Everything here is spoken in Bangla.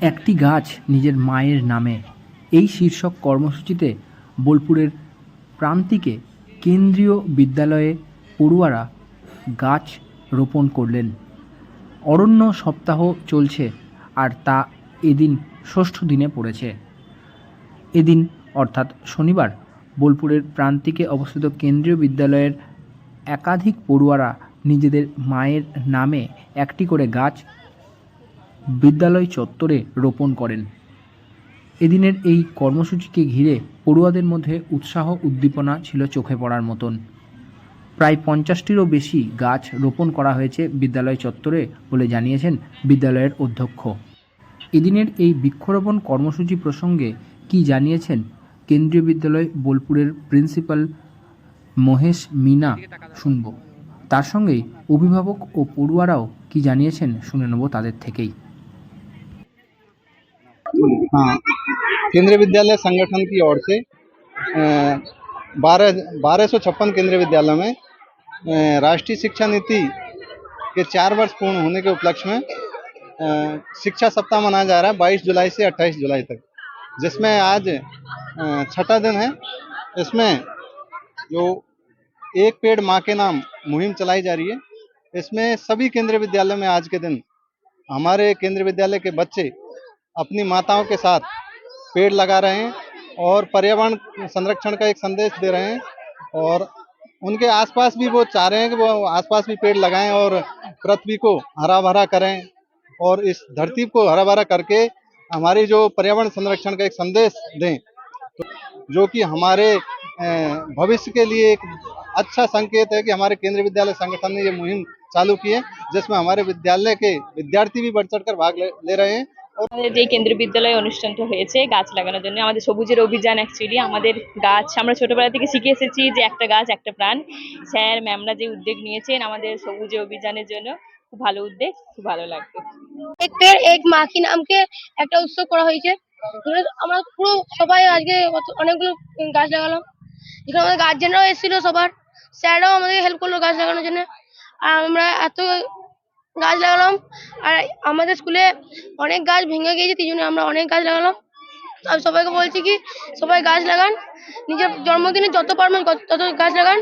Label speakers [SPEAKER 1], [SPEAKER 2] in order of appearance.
[SPEAKER 1] একটি গাছ নিজের মায়ের নামে। এই শীর্ষক কর্মসূচিতে বোলপুরের প্রান্তিকে কেন্দ্রীয় বিদ্যালয়ে পড়ুয়ারা গাছ রোপণ করলেন। অরণ্য সপ্তাহ চলছে আর তা এদিন ষষ্ঠ দিনে পড়েছে। এদিন, অর্থাৎ শনিবার, বোলপুরের প্রান্তিকে অবস্থিত কেন্দ্রীয় বিদ্যালয়ের একাধিক পড়ুয়ারা নিজেদের মায়ের নামে একটি করে গাছ বিদ্যালয় চত্বরে রোপণ করেন। এদিনের এই কর্মসূচিকে ঘিরে পড়ুয়াদের মধ্যে উৎসাহ উদ্দীপনা ছিল চোখে পড়ার মতন। প্রায় পঞ্চাশটিরও বেশি গাছ রোপণ করা হয়েছে বিদ্যালয় চত্বরে বলে জানিয়েছেন বিদ্যালয়ের অধ্যক্ষ। এদিনের এই বৃক্ষরোপণ কর্মসূচি প্রসঙ্গে কি জানিয়েছেন কেন্দ্রীয় বিদ্যালয় বোলপুরের প্রিন্সিপাল মহেশ মিনা শুনব। তার সঙ্গেই অভিভাবক ও পড়ুয়ারাও কি জানিয়েছেন শুনে নেব তাদের থেকেই।
[SPEAKER 2] हाँ। केंद्रीय विद्यालय संगठन की ओर से बारह बारह सौ छप्पन केंद्रीय विद्यालयों में राष्ट्रीय शिक्षा नीति के चार वर्ष पूर्ण होने के उपलक्ष्य में शिक्षा सप्ताह मनाया जा रहा है बाईस जुलाई से अट्ठाईस जुलाई तक, जिसमें आज छठा दिन है। इसमें जो एक पेड़ माँ के नाम मुहिम चलाई जा रही है। इसमें सभी केंद्रीय विद्यालय में आज के दिन हमारे केंद्रीय विद्यालय के बच्चे अपनी माताओं के साथ पेड़ लगा रहे हैं और पर्यावरण संरक्षण का एक संदेश दे रहे हैं और उनके आसपास भी वो चाह रहे हैं कि वो आसपास भी पेड़ लगाएँ और पृथ्वी को हरा भरा करें और इस धरती को हरा भरा करके हमारी जो पर्यावरण संरक्षण का एक संदेश दें तो जो कि हमारे भविष्य के लिए एक अच्छा संकेत है कि हमारे केंद्रीय विद्यालय संगठन ने ये मुहिम चालू की है जिसमें हमारे विद्यालय के विद्यार्थी भी बढ़ चढ़कर भाग ले, ले रहे हैं।
[SPEAKER 3] আমাদের যে কেন্দ্রীয় বিদ্যালয়ে অনুষ্ঠানটা হয়েছে, গাছ লাগানোর জন্য, আমাদের সবুজের অভিযান অ্যাকচুয়ালি আমাদের গাছ, আমরা ছোটবেলা থেকে শিখে এসেছি যে একটা গাছ, একটা প্রাণ। স্যার, ম্যামরা যে উদ্যোগ নিয়েছেন আমাদের সবুজ অভিযানের জন্য, খুব ভালো উদ্যোগ, খুব ভালো লাগতো
[SPEAKER 4] এক এক মাখি নামকে একটা উৎসব করা হয়েছে। আমরা পুরো সবাই আজকে অনেকগুলো গাছ লাগালাম। যেখানে আমাদের গার্জেনরাও এসেছিল সবার। স্যাররাও আমাদের হেল্প করল গাছ লাগানোর জন্য। আমরা এত গাছ লাগালাম। আর আমাদের স্কুলে অনেক গাছ ভেঙে গিয়েছে তাই জন্য আমরা অনেক গাছ লাগালাম। আর সবাইকে বলছি কি, সবাই গাছ লাগান। নিজের জন্মদিনে যত পারবেন তত গাছ লাগান।